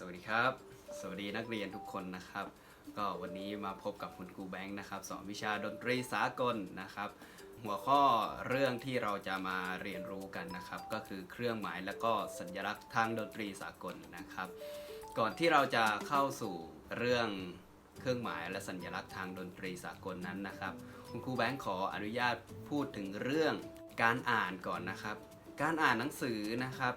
สวัสดีครับ สวัสดีนักเรียนทุกคนนะครับ ก็วันนี้มาพบกับคุณครูแบงค์นะครับสอนวิชาดนตรีสากลนะครับ หัวข้อเรื่องที่เราจะมาเรียนรู้กันนะครับ ก็คือเครื่องหมายและก็สัญลักษณ์ทางดนตรีสากลนะครับ ก่อนที่เราจะเข้าสู่เรื่องเครื่องหมายและสัญลักษณ์ทางดนตรีสากลนั้นนะครับ คุณครูแบงค์ขออนุญาตพูดถึงเรื่องการอ่านก่อนนะครับ การอ่านหนังสือนะครับ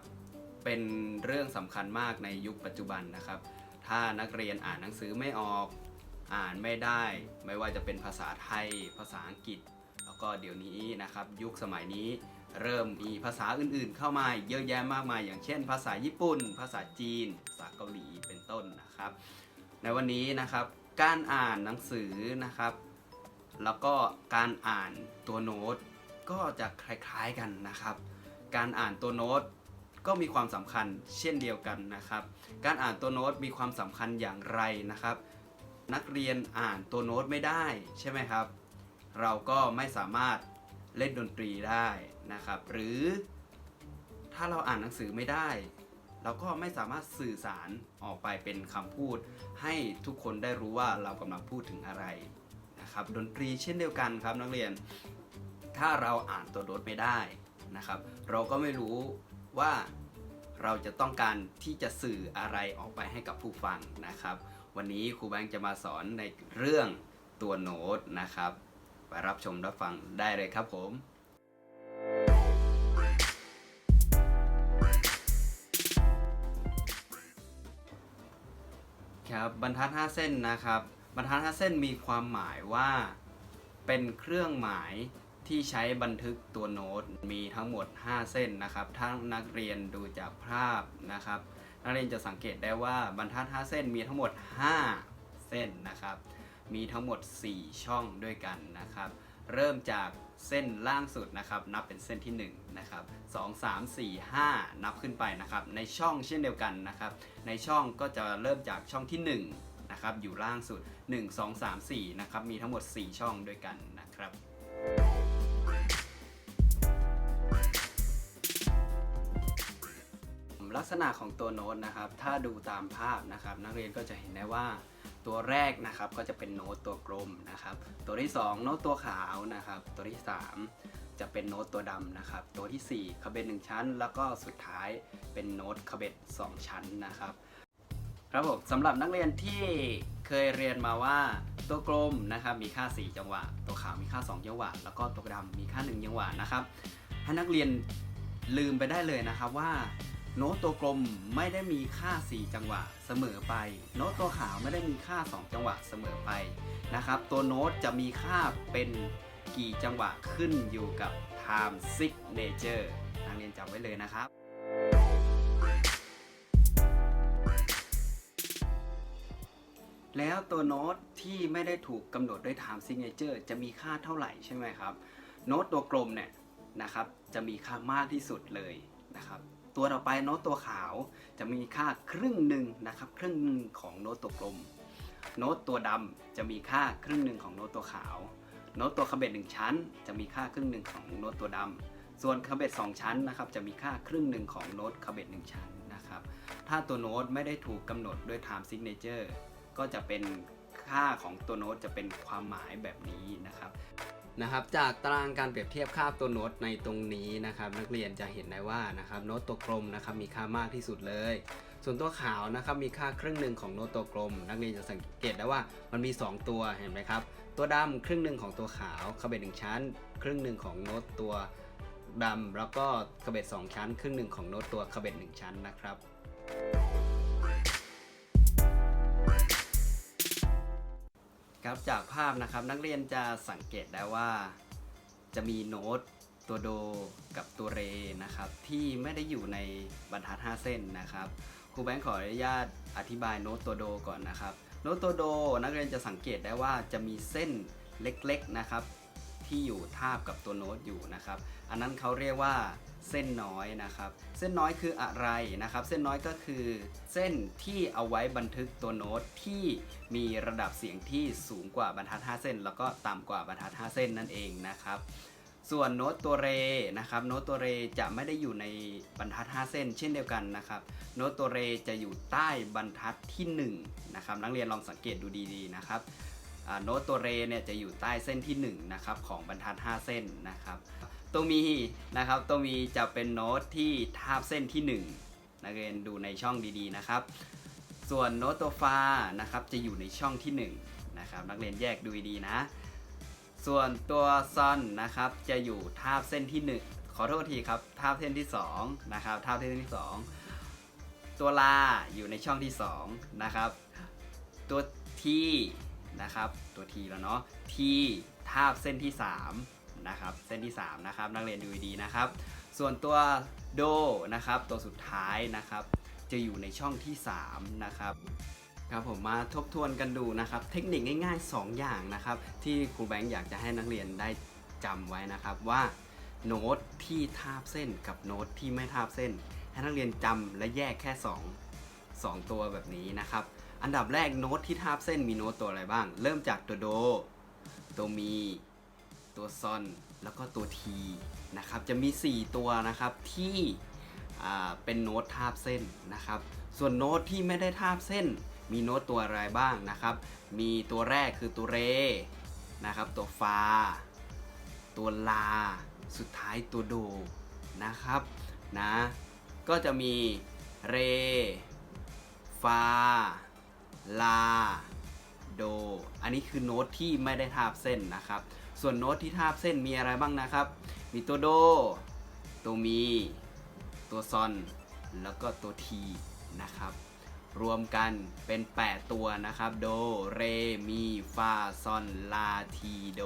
เป็นเรื่องสำคัญมากในยุคปัจจุบันนะครับ ถ้านักเรียนอ่านหนังสือไม่ออกอ่านไม่ได้ ไม่ว่าจะเป็นภาษาไทย ภาษาอังกฤษ แล้วก็เดี๋ยวนี้นะครับ ยุคสมัยนี้เริ่มมีภาษาอื่นๆ เข้ามาเยอะแยะมากมาย อย่างเช่น ภาษาญี่ปุ่น ภาษาจีน ภาษาเกาหลีเป็นต้นนะครับ ในวันนี้นะครับการอ่านหนังสือนะครับ แล้วก็การอ่านตัวโน้ตก็จะคล้ายๆกันนะครับ การอ่านตัวโน้ต ก็มีความสำคัญเช่นเดียวกันนะครับ การอ่านตัวโน้ตมีความสำคัญอย่างไรนะครับ นักเรียนอ่านตัวโน้ตไม่ได้ใช่ไหมครับ เราก็ไม่สามารถเล่นดนตรีได้นะครับ หรือถ้าเราอ่านหนังสือไม่ได้ เราก็ไม่สามารถสื่อสารออกไปเป็นคำพูด ให้ทุกคนได้รู้ว่าเรากำลังพูดถึงอะไรนะครับ ดนตรีเช่นเดียวกันครับนักเรียน ถ้าเราอ่านตัวโน้ตไม่ได้นะครับ เราก็ไม่รู้ว่า เราจะต้องการที่จะสื่ออะไรออกไปให้กับผู้ฟังนะครับ วันนี้ครูแบงค์จะมาสอนในเรื่องตัวโน้ตนะครับไปรับชมรับฟังได้เลยครับผมครับบรรทัด 5 เส้นนะครับ บรรทัด 5 เส้นมีความหมายว่าเป็นเครื่องหมาย ที่ใช้บันทึกตัวโน้ตมีทั้งหมด 5 เส้นนะครับ ถ้านักเรียนดูจากภาพนะครับ นักเรียนจะสังเกตได้ว่าบรรทัด 5 เส้นมีทั้งหมด 5 เส้นนะครับ มีทั้งหมด 4 ช่องด้วยกันนะครับ เริ่มจากเส้นล่างสุดนะครับ นับเป็นเส้นที่1นะครับ2 3 4 5 นับขึ้นไปนะครับ ในช่องเช่นเดียวกันนะครับ ในช่องก็จะเริ่มจากช่องที่ 1 นะครับ อยู่ล่างสุด 1 2 3 4 นะครับ มีทั้งหมด 4 ช่องด้วยกันนะครับ ลักษณะของตัวโน้ตนะครับ ถ้าดูตามภาพนะครับ นักเรียนก็จะเห็นได้ว่าตัวแรกนะครับก็จะเป็นโน้ตตัวกลมนะครับ ตัวที่ 2 โน้ตตัวขาวนะครับ ตัวที่ 3 จะเป็นโน้ตตัวดำนะครับ ตัวที่4คาเบตหนึ่งชั้น แล้วก็สุดท้ายเป็นโน้ตคาเบตสองชั้นนะครับครับผมสำหรับนักเรียนที่เคยเรียนมาว่าตัวกลมนะครับมีค่า 4 จังหวะ ตัวขาวมีค่า 2 จังหวะ แล้วก็ตัวดำมีค่า 1 จังหวะนะครับให้นักเรียนลืมไปได้เลยนะครับว่า โน้ตตัวกลมไม่ได้มีค่า 4 จังหวะเสมอไป โน้ตตัวขาวไม่ได้มีค่า 2 จังหวะเสมอไปนะครับ ตัวโน้ตจะมีค่าเป็นกี่จังหวะขึ้นอยู่กับ time signature นักเรียนจำไว้เลยนะครับ แล้วตัวโน้ตที่ไม่ได้ถูกกำหนดด้วย time signature จะมีค่าเท่าไหร่ใช่ไหมครับ โน้ตตัวกลมเนี่ยนะครับจะมีค่ามากที่สุดเลยนะครับ ตัวต่อไปโน้ตตัวขาวจะมีค่าครึ่งหนึ่งนะครับครึ่งหนึ่งของโน้ตตัวกลม โน้ตตัวดำจะมีค่าครึ่งหนึ่งของโน้ตตัวขาว โน้ตตัวคาเบตหนึ่งชั้น จะมีค่าครึ่งหนึ่งของโน้ตตัวดำส่วนคาเบตสองชั้นนะครับจะมีค่าครึ่งหนึ่งของโน้ตคาเบตหนึ่งชั้นนะครับถ้าตัวโน้ตไม่ได้ถูกกำหนดด้วย time signature ก็จะเป็นค่าของตัวโน้ตจะเป็นความหมายแบบนี้นะครับ นะครับจากตารางการเปรียบเทียบค่าตัวโน้ตในตรงนี้นะครับนักเรียนจะเห็นได้ว่านะครับโน้ตตัวกลมนะครับมีค่ามากที่สุดเลย ส่วนตัวขาวนะครับมีค่าครึ่งหนึ่งของโน้ตตัวกลม นักเรียนจะสังเกตได้ว่ามันมี 2 ตัวเห็นไหมครับตัวดำครึ่งหนึ่งของตัวขาวคาเบตหนึ่งชั้น ครึ่งหนึ่งของโน้ตตัวดำแล้วก็คาเบตสองชั้น ครึ่งหนึ่งของโน้ตตัวคาเบตหนึ่งชั้นนะครับ ครับจากภาพนะครับนักเรียนจะสังเกตได้ว่า จะมีโน้ตตัวโดกับตัวเรนะครับที่ไม่ได้อยู่ในบรรทัด 5 เส้นนะครับครูแบงค์ขออนุญาตอธิบายโน้ตตัวโดก่อนนะครับ โน้ตตัวโดนักเรียนจะสังเกตได้ว่าจะมีเส้นเล็กๆนะครับ ที่อยู่ทาบกับตัวโน้ตอยู่นะครับ อันนั้นเขาเรียกว่าเส้นน้อยนะครับ เส้นน้อยคืออะไรนะครับ เส้นน้อยก็คือ เส้นที่เอาไว้บันทึกตัวโน้ตที่มีระดับเสียงที่สูงกว่าบรรทัด 5 เส้น แล้วก็ต่ำกว่าบรรทัด 5 เส้นนั่นเองนะครับส่วนโน้ตตัวเรนะครับโน้ตตัวเรจะไม่ได้อยู่ในบรรทัด 5 เส้น เช่นเดียวกันนะครับโน้ตตัวเรจะอยู่ใต้บรรทัดที่1นะครับนักเรียนลองสังเกตดูดีๆนะครับ โน้ตตัวเรเนี่ยจะอยู่ใต้เส้นที่1นะครับของบรรทัด 5 เส้นนะครับตัวมีนะครับตัวมีจะเป็นโน้ตที่ทาบเส้นที่ 1 นักเรียนดูในช่องดีๆนะครับ ส่วนโน้ตตัวฟานะครับจะอยู่ในช่องที่1นะครับนักเรียนแยกดูดีนะ ส่วนตัวซอนนะครับจะอยู่ทาบเส้นที่ 1 ขอโทษทีครับทาบเส้นที่2นะครับทาบเส้นที่ 2 ตัวลาอยู่ในช่องที่2นะครับตัวที นะครับ ตัวทีแล้วเนาะทีทาบเส้นที่ 3 นะครับ เส้นที่ 3 นะครับ นักเรียนดูดีนะครับ ส่วนตัวโดนะครับ ตัวสุดท้ายนะครับ จะอยู่ในช่องที่ 3 นะครับครับผมมาทบทวนกันดูนะครับ เทคนิคง่ายๆ 2 อย่างนะครับ ที่ครูแบงค์อยากจะให้นักเรียนได้จำไว้นะครับว่าโน้ตที่ทาบเส้นกับโน้ตที่ไม่ทาบเส้น ให้นักเรียนจำและแยกแค่ 2 2 ตัวแบบนี้นะครับ อันดับแรกโน้ตที่ทาบเส้นมีโน้ตตัวอะไรบ้าง เริ่มจากตัวโด ตัวมี ตัวซอน แล้วก็ตัวทีนะครับ จะมี 4 ตัวนะครับที่เป็นโน้ตทาบเส้นนะครับ ส่วนโน้ตที่ไม่ได้ทาบเส้น มีโน้ตตัวอะไรบ้างนะครับ มีตัวแรกคือตัวเรนะครับ ตัวฟา ตัวลา สุดท้ายตัวโดนะครับนะ ก็จะมีเร ฟา ลา โด อันนี้คือโน้ตที่ไม่ได้ทาบเส้นนะครับ ส่วนโน้ตที่ทาบเส้นมีอะไรบ้างนะครับ มีตัวโด ตัวมี ตัวซอน แล้วก็ตัวทีนะครับ รวมกันเป็น 8 ตัวนะครับ โด เร มี ฟา ซอน ลา ที โด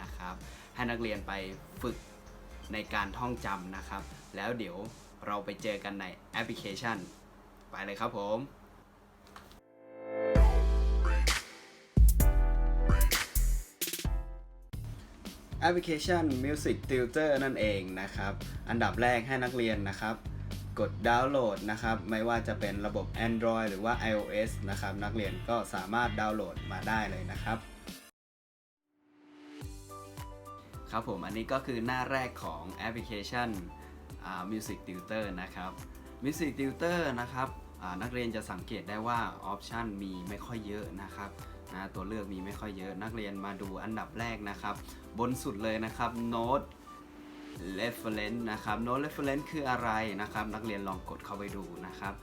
นะครับ ให้นักเรียนไปฝึกในการท่องจำนะครับ แล้วเดี๋ยวเราไปเจอกันในแอปพลิเคชัน ไปเลยครับผม แอปพลิเคชัน Music Tutor นั่นเองนะครับ อันดับแรกให้นักเรียนนะครับ กดดาวน์โหลดนะครับ ไม่ว่าจะเป็นระบบ Android หรือว่า iOS นะครับ นักเรียนก็สามารถดาวน์โหลดมาได้เลยนะครับ ครับผม อันนี้ก็คือหน้าแรกของแอปพลิเคชัน Music Tutor นะครับ Music Tutor นะครับนักเรียนจะสังเกตได้ว่าออปชันมีไม่ค่อยเยอะนะครับ นะตัวเลือกมีไม่ค่อยเยอะนักเรียนมาดูอันดับแรกนะครับ บนสุดเลยนะครับ Note reference นะครับ Note reference คืออะไรนะครับ นักเรียนลองกดเข้าไปดูนะครับ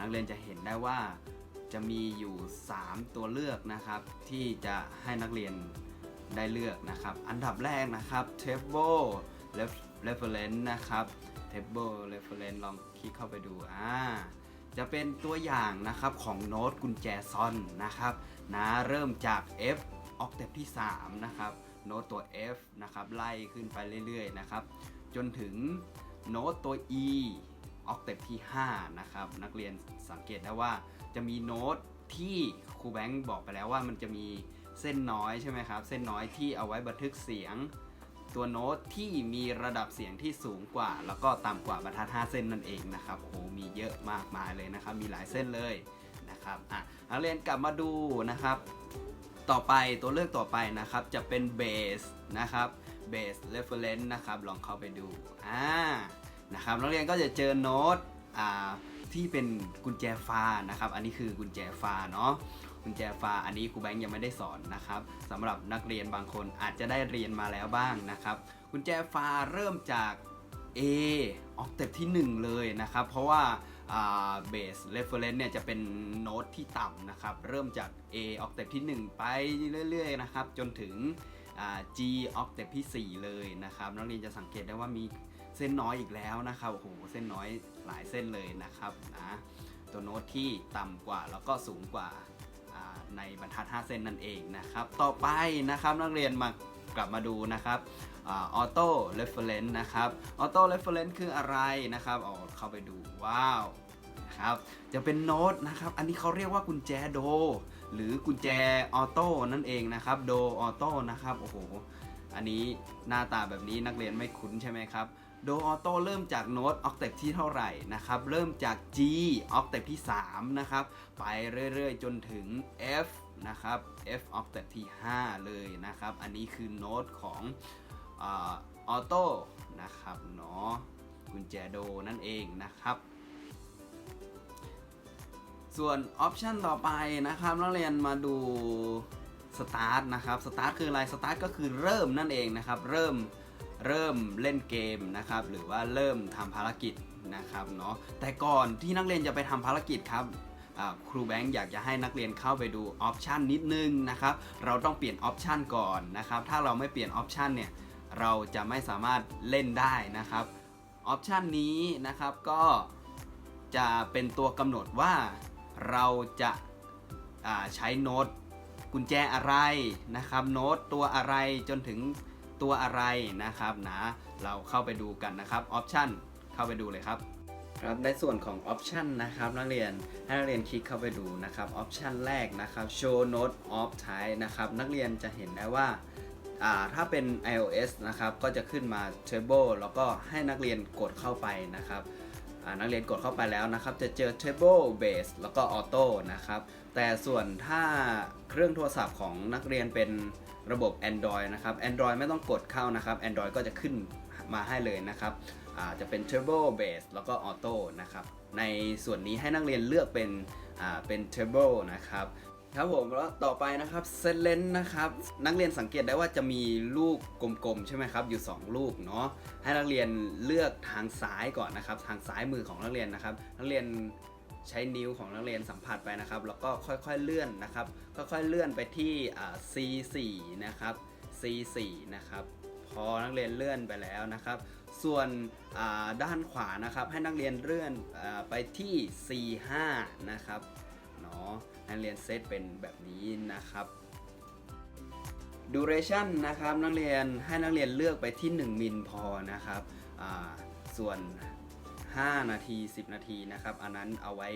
นักเรียนจะเห็นได้ว่าจะมีอยู่ 3 ตัวเลือกนะครับ ที่จะให้นักเรียนได้เลือกนะครับ อันดับแรกนะครับ table reference นะครับ table reference ลองคลิกเข้าไปดูอ่า จะเป็นตัวอย่างนะครับของโน้ตกุญแจซอนนะครับนะเริ่มจาก F octave ที่ 3 นะครับ โน้ตตัว F นะครับไล่ขึ้นไปเรื่อยๆนะครับ จนถึงโน้ตตัว E octave ที่ 5 นะครับ นักเรียนสังเกตได้ว่าจะมีโน้ตที่ครูแบงค์บอกไปแล้วว่ามันจะมีเส้นน้อยใช่ไหมครับ เส้นน้อยที่เอาไว้บันทึกเสียง ตัวโน้ตที่มีระดับเสียงที่สูงกว่า แล้วก็ต่ำกว่าบรรทัด5เส้นนั่นเองนะครับโอ้โหมีเยอะมากมายเลยนะครับ มีหลายเส้นเลยนะครับอะนักเรียนกลับมาดูนะครับ ต่อไปตัวเลือกต่อไปนะครับจะเป็นเบสนะครับเบสเรฟเฟรนซ์นะครับลองเข้าไปดูอ่านะครับนักเรียนก็จะเจอโน้ตอ่าที่เป็นกุญแจฟ้านะครับ อันนี้คือกุญแจฟ้าเนาะ กุญแจฟ้าอันนี้ครูแบงค์ยังไม่ได้สอนนะครับสำหรับนักเรียนบางคนอาจจะได้เรียนมาแล้วบ้างนะครับ กุญแจฟ้าเริ่มจาก A ออกเต็ปที่ 1 เลยนะครับ เพราะว่าเบสเรฟเฟรนซ์เนี่ยจะเป็นโน้ตที่ต่ำนะครับ เริ่มจาก A ออกเต็ปที่ 1 ไปเรื่อยๆนะครับ จนถึง G ออกเต็ปที่ 4 เลยนะครับนักเรียนจะสังเกตได้ว่ามีเส้นน้อยอีกแล้วนะครับโอ้โหเส้นน้อยหลายเส้นเลยนะครับนะตัวโน้ตที่ต่ำกว่าแล้วก็สูงกว่า ในบรรทัด 5 เส้นนั่นเองนะครับ ต่อไปนะครับนักเรียนมากลับมาดูนะครับออโต้เรฟเฟรนซ์นะครับออโต้เรฟเฟรนซ์คืออะไรนะครับเอาเข้าไปดูว้าวนะครับจะเป็นโน้ตนะครับ อันนี้เขาเรียกว่ากุญแจโด หรือกุญแจออโต้นั่นเองนะครับ โดออโต้นะครับ โอ้โห อันนี้หน้าตาแบบนี้นักเรียนไม่คุ้นใช่ไหมครับ โดออโต้เริ่มจากโน้ตออกเทปที่เท่าไหร่นะครับเริ่มจาก G ออกเทปที่ 3 นะครับ ไปเรื่อยๆ จนถึง F นะครับ F ออกเทปที่ 5 เลยนะครับ อันนี้คือโน้ตของออโต้นะครับเนาะกุญแจโดนั่นเองนะครับ ส่วนออปชันต่อไปนะครับนักเรียนมาดูสตาร์ทนะครับสตาร์ทคืออะไรสตาร์ทก็คือเริ่มนั่นเองนะครับ เริ่ม เริ่มเล่นเกมนะครับหรือว่าเริ่มทำภารกิจนะครับเนาะแต่ก่อนที่นักเรียนจะไปทำภารกิจครับครูแบงค์อยากจะให้นักเรียนเข้าไปดูออปชันนิดนึงนะครับเราต้องเปลี่ยนออปชันก่อนนะครับถ้าเราไม่เปลี่ยนออปชันเนี่ยเราจะไม่สามารถเล่นได้นะครับออปชันนี้นะครับก็จะเป็นตัวกำหนดว่าเราจะาใช้โน้ตกุญแจอะไรนะครับโน้ตตัวอะไรจนถึง ตัวอะไรนะครับนะเราเข้าไปดูกันนะครับออปชันเข้าไปดูเลยครับครับในส่วนของออปชันนะครับนักเรียนให้นักเรียนคลิกเข้าไปดูนะครับออปชันแรกนะครับ show note of type นะครับนักเรียนจะเห็นได้ว่าอ่าถ้าเป็น iOS นะครับก็จะขึ้นมา table แล้วก็ให้นักเรียนกดเข้าไปนะครับอ่านักเรียนกดเข้าไปแล้วนะครับ จะเจอ table base แล้วก็ auto นะครับ แต่ส่วนถ้าเครื่องโทรศัพท์ของนักเรียนเป็น ระบบ Android นะครับ Android ไม่ต้องกดเข้านะครับ Android ก็จะขึ้นมาให้เลยนะครับจะเป็น table base แล้วก็ auto นะครับ ในส่วนนี้ให้นักเรียนเลือกเป็นเป็น table นะครับครับผมแล้วต่อไปนะครับเซเลนนะครับนักเรียนสังเกตได้ว่าจะมีลูกกลมๆใช่ไหมครับอยู่ 2 ลูกเนาะให้นักเรียนเลือกทางซ้ายก่อนนะครับ ทางซ้ายมือของนักเรียนนะครับ นักเรียน ใช้นิ้วของนักเรียนสัมผัสไปนะครับ แล้วก็ค่อยๆเลื่อนนะครับ ค่อยๆเลื่อนไปที่ C4 นะครับ C4 นะครับ พอนักเรียนเลื่อนไปแล้วนะครับ ส่วนด้านขวานะครับ ให้นักเรียนเลื่อนอไปที่ C5 นะครับเนาะนักเรียนเซตเป็นแบบนี้นะครับ duration นะครับนักเรียนให้นักเรียนเลือกไปที่ 1 มิลพอนะครับส่วน 5 นาที 10 นาทีนะครับ อันนั้นเอาไว้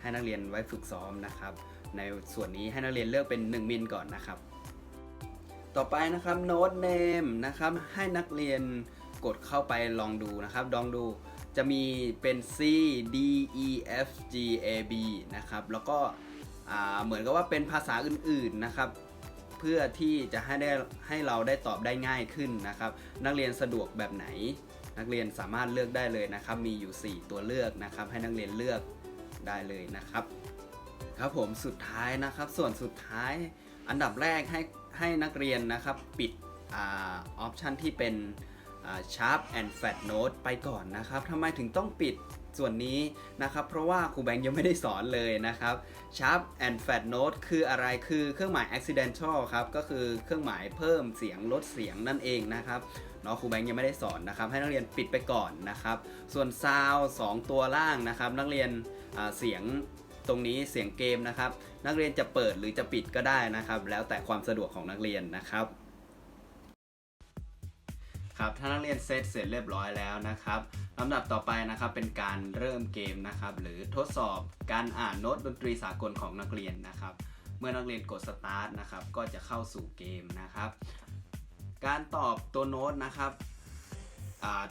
ให้นักเรียนไว้ฝึกซ้อมนะครับ ในส่วนนี้ให้นักเรียนเลือกเป็น 1 มิลก่อนนะครับ ต่อไปนะครับ note name นะครับให้นักเรียนกดเข้าไปลองดูนะครับ ลองดูจะมีเป็น C D E F G A B นะครับ แล้วก็เหมือนกับว่าเป็นภาษาอื่นๆนะครับ เพื่อที่จะให้ได้ให้เราได้ตอบได้ง่ายขึ้นนะครับ นักเรียนสะดวกแบบไหน นักเรียนสามารถเลือกได้เลยนะครับ มีอยู่ 4 ตัวเลือกนะครับ ให้นักเรียนเลือกได้เลยนะครับ ครับผมสุดท้ายนะครับ ส่วนสุดท้ายอันดับแรกให้ให้นักเรียนนะครับปิดออปชันที่เป็น sharp and fat note ไปก่อนนะครับทำไมถึงต้องปิดส่วนนี้นะครับ เพราะว่าครูแบงค์ยังไม่ได้สอนเลยนะครับ sharp and fat note คืออะไรคือเครื่องหมาย accidental ครับ ก็คือเครื่องหมายเพิ่มเสียงลดเสียงนั่นเองนะครับ เนาะครูแบงค์ยังไม่ได้สอนนะครับ ให้นักเรียนปิดไปก่อนนะครับ ส่วน sound 2ตัวล่างนะครับ นักเรียนเสียงตรงนี้เสียงเกมนะครับ นักเรียนจะเปิดหรือจะปิดก็ได้นะครับ แล้วแต่ความสะดวกของนักเรียนนะครับครับถ้านักเรียนเซตเสร็จเรียบร้อยแล้วนะครับลำดับต่อไปนะครับเป็นการเริ่มเกมนะครับ หรือทดสอบการอ่านโน้ตดนตรีสากลของนักเรียนนะครับ เมื่อนักเรียนกดสตาร์ทนะครับก็จะเข้าสู่เกมนะครับ การตอบตัวโน้ตนะครับ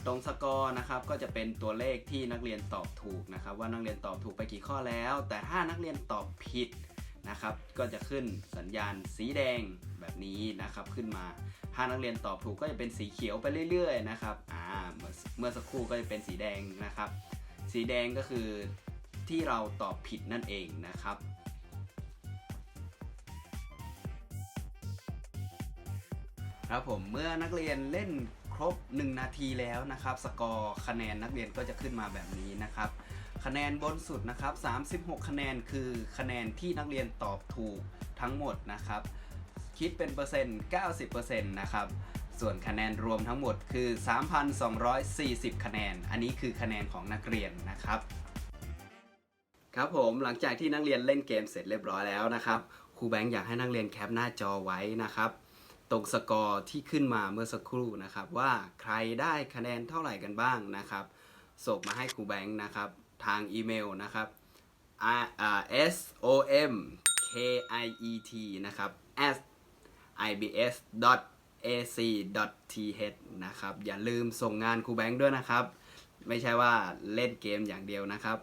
ตรงสกอร์นะครับก็จะเป็นตัวเลขที่นักเรียนตอบถูกนะครับ ว่านักเรียนตอบถูกไปกี่ข้อแล้ว แต่ถ้านักเรียนตอบผิดนะครับ ก็จะขึ้นสัญญาณสีแดงแบบนี้นะครับขึ้นมา ถ้านักเรียนตอบถูกก็จะเป็นสีเขียวไปเรื่อยๆนะครับอ่าเมื่อสักครู่ก็จะเป็นสีแดงนะครับ สีแดงก็คือที่เราตอบผิดนั่นเองนะครับ ครับผมเมื่อนักเรียนเล่นครบ 1 นาทีแล้วนะครับ สกอร์คะแนนนักเรียนก็จะขึ้นมาแบบนี้นะครับ คะแนนบนสุดนะครับ 36 คะแนนคือคะแนนที่นักเรียนตอบถูกทั้งหมดนะครับ คิดเป็นเปอร์เซ็นต์ 90%นะครับส่วนคะแนนรวมทั้งหมดคือ 3,240 คะแนน อันนี้คือคะแนนของนักเรียนนะครับ ครับผมหลังจากที่นักเรียนเล่นเกมเสร็จเรียบร้อยแล้วนะครับครูแบงค์อยากให้นักเรียนแคปหน้าจอไว้นะครับ ตรงสกอร์ที่ขึ้นมาเมื่อสักครู่นะครับ ว่าใครได้คะแนนเท่าไหร่กันบ้างนะครับส่งมาให้ครูแบงค์นะครับ ทางอีเมลนะครับ R S O M K I E T นะครับ at ibs.ac.th นะครับ อย่าลืมส่งงานครูแบงค์ด้วยนะครับ ไม่ใช่ว่าเล่นเกมอย่างเดียวนะครับ